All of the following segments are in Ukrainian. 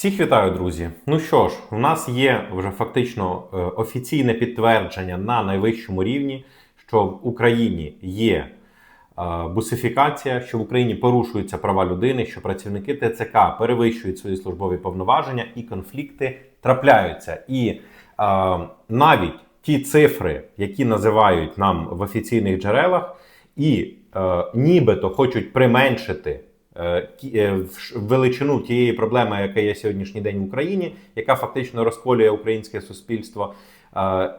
Всіх вітаю, друзі. Ну що ж, у нас є вже фактично е, офіційне підтвердження на найвищому рівні, що в Україні є е, бусифікація, що в Україні порушуються права людини, що працівники ТЦК перевищують свої службові повноваження і конфлікти трапляються. І е, навіть ті цифри, які називають нам в офіційних джерелах, і е, нібито хочуть применшити в- величину тієї проблеми, яка є сьогоднішній день в Україні, яка фактично розколює українське суспільство. Е,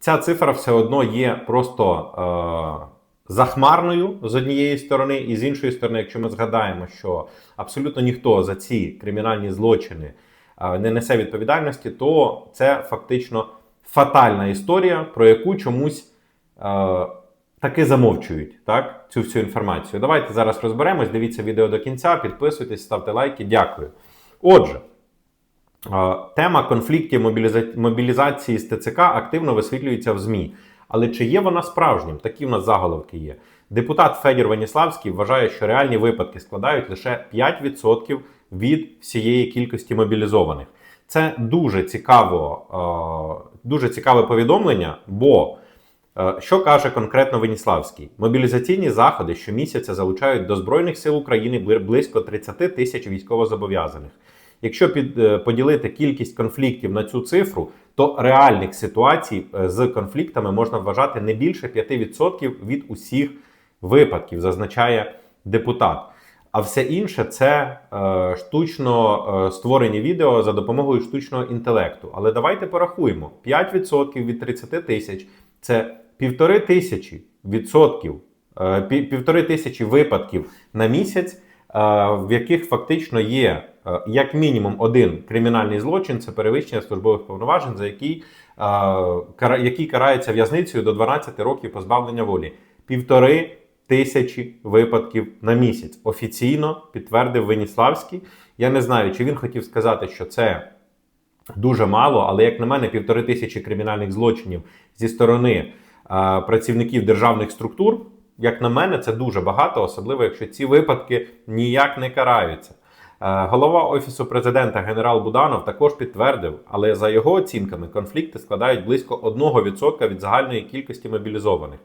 Ця цифра все одно є просто е, захмарною з однієї сторони, і з іншої сторони, якщо ми згадаємо, що абсолютно ніхто за ці кримінальні злочини е, не несе відповідальності, то це фактично фатальна історія, про яку чомусь е, таки замовчують так, цю всю інформацію. Давайте зараз розберемось. Дивіться відео до кінця, підписуйтесь, ставте лайки. Дякую. Отже. Тема конфліктів мобіліза- мобілізації з ТЦК активно висвітлюється в ЗМІ. Але чи є вона справжнім? Такі в нас заголовки є. Депутат Федір Ваніславський вважає, що реальні випадки складають лише 5% від всієї кількості мобілізованих. Це дуже цікаво, дуже цікаве повідомлення, бо Що каже конкретно Веніславський? Мобілізаційні заходи щомісяця залучають до Збройних сил України близько 30 тисяч військовозобов'язаних. Якщо під, е, поділити кількість конфліктів на цю цифру, то реальних ситуацій е, з конфліктами можна вважати не більше 5% від усіх випадків, зазначає депутат. А все інше це е, штучно е, створені відео за допомогою штучного інтелекту. Але давайте порахуємо: 5% від 30 тисяч це півтори тисячі відсотків, е, півтори тисячі випадків на місяць, е, в яких фактично є е, як мінімум один кримінальний злочин це перевищення службових повноважень, за який, який карається в'язницею до 12 років позбавлення волі. Півтори тисячі випадків на місяць. Офіційно підтвердив Веніславський. Я не знаю, чи він хотів сказати, що це дуже мало, але як на мене, півтори тисячі кримінальних злочинів зі сторони е, працівників державних структур, як на мене, це дуже багато, особливо якщо ці випадки ніяк не караються. Голова офісу президента генерал Буданов також підтвердив, але за його оцінками конфлікти складають близько 1% від загальної кількості мобілізованих.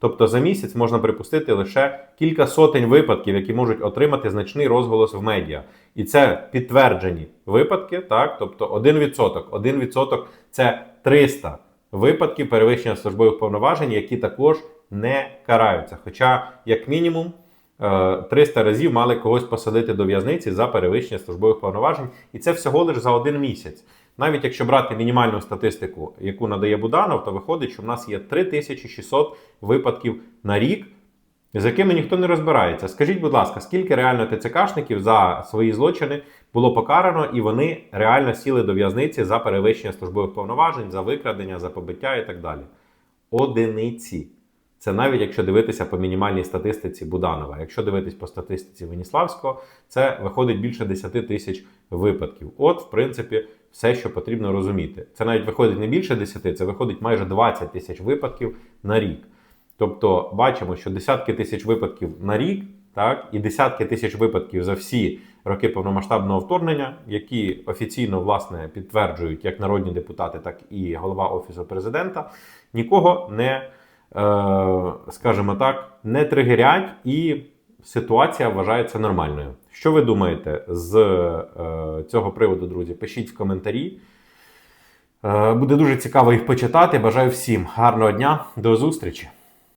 Тобто за місяць можна припустити лише кілька сотень випадків, які можуть отримати значний розголос в медіа. І це підтверджені випадки, так? Тобто 1%. 1% це 300 випадків перевищення службових повноважень, які також не караються. Хоча, як мінімум, е, 300 разів мали когось посадити до в'язниці за перевищення службових повноважень, і це всього лише за один місяць. Навіть якщо брати мінімальну статистику, яку надає Буданов, то виходить, що в нас є 3600 випадків на рік, з якими ніхто не розбирається. Скажіть, будь ласка, скільки реально ТЦКшників за свої злочини було покарано, і вони реально сіли до в'язниці за перевищення службових повноважень, за викрадення, за побиття і так далі? Одиниці. Це навіть якщо дивитися по мінімальній статистиці Буданова. Якщо дивитись по статистиці Веніславського, це виходить більше 10 тисяч випадків. От, в принципі, все, що потрібно розуміти. Це навіть виходить не більше 10, це виходить майже 20 тисяч випадків на рік. Тобто бачимо, що десятки тисяч випадків на рік, так, і десятки тисяч випадків за всі роки повномасштабного вторгнення, які офіційно власне підтверджують як народні депутати, так і голова офісу президента, нікого не, скажімо так, не тригерять, і ситуація вважається нормальною. Що ви думаєте з е, цього приводу, друзі? Пишіть в коментарі. Е, Буде дуже цікаво їх почитати. Бажаю всім гарного дня, до зустрічі!